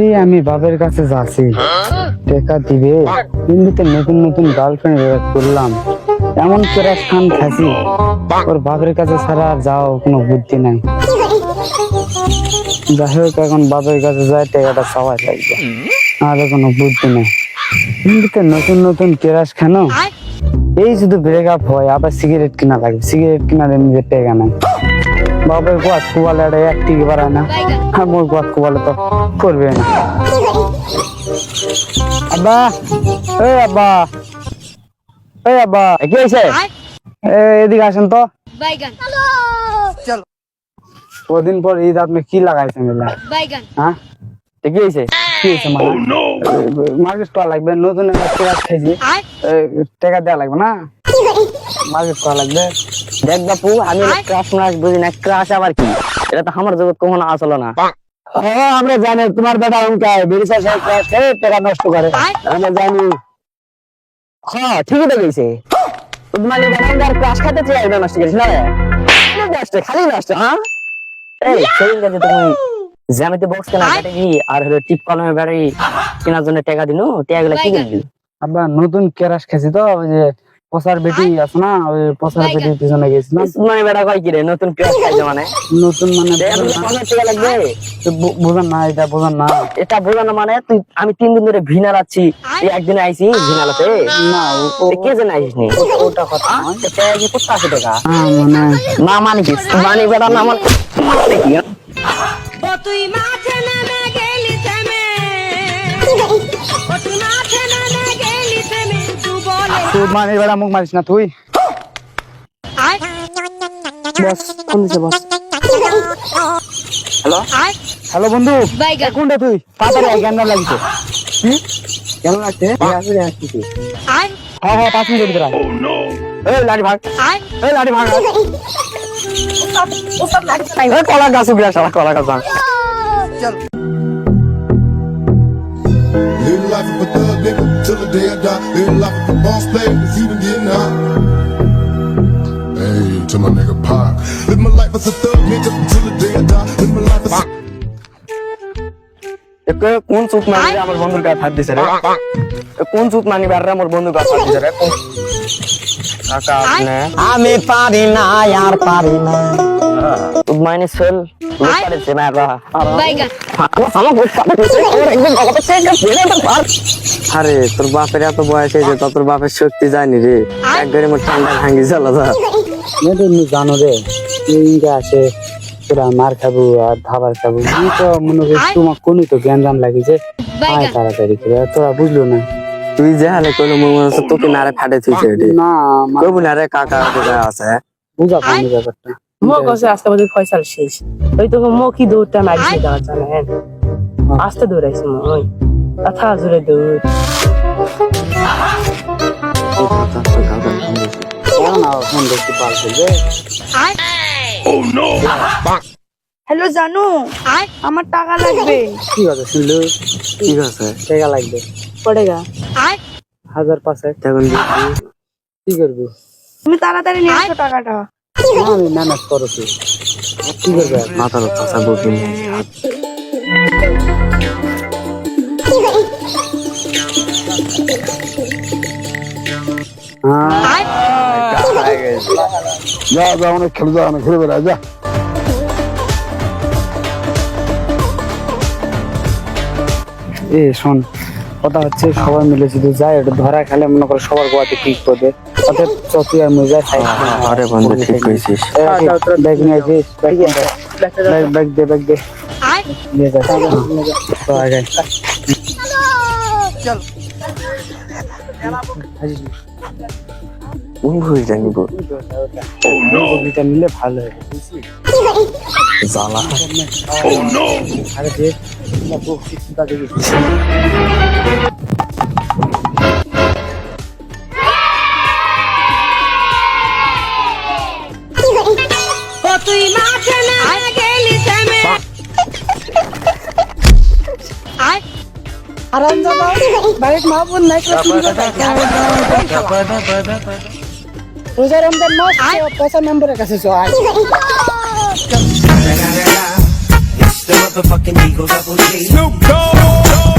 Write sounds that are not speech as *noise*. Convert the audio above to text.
এই আমি বাপের কাছে যাচ্ছি। টাকা দিবে। কিন্তু নতুন নতুন গার্লফ্রেন্ড করলাম এমন ক্রাশ খান খাসি ওর বাপের কাছে ছাড়া আর যাও কোনো বুদ্ধি নাই। যাই হোক, এখন বাপের কাছে যায় টাকাটা সবাই লাগবে। আর কোনো বুদ্ধি নাই। কিন্তু নতুন নতুন ক্রাশ খান এই শুধু ব্রেকআপ হয়, আবার সিগারেট কিনা লাগবে। সিগারেট কিনার নিজের টাকা নাই। বাবা গোয়াত কুবালে এটা একটি বাড়ায় না। আর মোর গোয়াত কুবালে তো করবে না। আব্বা এই আব্বা এই আব্বা। কি হয়েছে এদিকে আসেন তো। কদিন পর ঈদ আপনি কি লাগাইছেন হ্যাঁ? কি হয়েছে কি হয়েছে মানে? oh, মার্কেট করা লাগবে নতুন একটা টাকা দেওয়া লাগবে না? মার্কেট করা লাগবে। দেখ বাপু আমি ক্রাশ মাস বুঝি না ক্রাশ আবার কি? এটা তো আমার জগৎ কখনো আসলো না। ও আমরা জানি তোমার বেটা অঙ্কায় বেরিসা সাহেব ক্লাস খেয়ে টাকা নষ্ট করে। আমরা জানি। হ্যাঁ ঠিকই তো গেছে তোমার আর ক্রাশ খাতে চাই না নষ্ট করিস না নষ্ট খালি নষ্ট হ্যাঁ? এই সেদিন কাছে তুমি জ্যামিতি বক্স কেনা ব্যাটারি আর হলো টিপ কলমের ব্যাটারি কেনার জন্য টাকা দিনু টাকা গুলো কি করলি আব্বা নতুন ক্রাশ খেয়েছি তো ওই যে পচার বেটি আছে না ওই পচার বেটির পিছনে গেছিস গেছিলাম মানে বেটা কয় কি রে নতুন ক্রাশ *laughs* খাইছে মানে? নতুন মানে লাগবে? তো না এটা বুঝেন না। এটা বোঝানো মানে তুই আমি তিন দিন ধরে ভিনা রাখছি তুই একদিন আইসি ভিনালাতে? না কে যেন আইসিস নি? ওটা কথা কি করতে আসে টাকা? হ্যাঁ মানে না মানে কি? মানে বেটা না মানে মানে কি তুই মাঠে নেমে তুই মানে এবার মুখ মারিস না তুই। বস কোন দিকে বস? হ্যালো? হ্যালো বন্ধু কোনটা তুই? তাড়াতাড়ি আয় কেমন লাগছে। কেমন লাগছে? আসলে আসছি হ্যাঁ হ্যাঁ পাঁচ মিনিট ভিতরে এই লাড়ি ভাগ। এই লাড়ি ভাগ। কলা গাছ উগড়া সারা কলা গাছ চল day I die. Live life of a boss player, it's even getting hot. Hey, to my nigga Pac. Live my life as a thug nigga till the day I die. Live my life as a একে কোন চুপ মানি রে আমার বন্ধুর গায়ে হাত দিছে রে এ কোন চুপ মানি বার রে আমার বন্ধুর গায়ে হাত দিছে রে কোন কাকা আপনি আমি পারি না আর পারি না Mine is full. Look at it, আরে তোর বাপের এত বয়স হয়েছে তো তোর বাপের শক্তি জানি রে। এক গাড়ি মোট ঠান্ডা ভাঙি তুমি জানো রে ইন্ডিয়া আছে তোরা মার খাব আর খাবার খাব। আমি তো মনে করি তোমার কোনো তো জ্ঞান লাগিছে তাড়াতাড়ি করে তোরা বুঝলো না। তুই যে হালে কোনো মনে হচ্ছে তোকে নারে ফাটে তুই না কইবো কাকা আছে হ্যাঁ? বুঝা পাইনি ব্যাপারটা। মো কাছে আজকে আমাদের ফয়সাল শেষ। ওই তোকে মো কি দৌড়টা মারিছে দেওয়ার জন্য হ্যাঁ। আস্তে দৌড়াইছে মো ওই। কথা জোরে দৌড়। হ্যালো জানু আমার টাকা লাগবে। কি আছে শুনলো? কি আছে টাকা লাগবে। পড়েগা হাজার পাঁচ টাকা কি করবি? তুমি তাড়াতাড়ি নিয়ে আসো টাকাটা। আমি ম্যানেজ করছি। কি করবে? মাথার চাষা বকি হ্যাঁ। যা যা অনেক খেলে যা অনেক ঘুরে বেড়া যা এ শোন কথা হচ্ছে সবাই মিলে যদি যায় ওটা ধরা খেলে মনে করে সবার গোয়াতে ঠিক করবে অর্থাৎ আর মজা সাইড আরে বন্ধু ঠিক কইছিস। ব্যাগ নিয়ে আসিস ব্যাগ ব্যাগ দে ব্যাগ দে। নিয়ে যা। তো আগে। নিলে ভালো জ্বালা। আরে দেখ। তুই মাঠে নেমে গেলি থেমে आय আরাম দাদা বাড়ির মা বোন নাই রোজা রমজান মাস পয়সা মেম্বারের কাছে চো আয়। Snoop Dogg.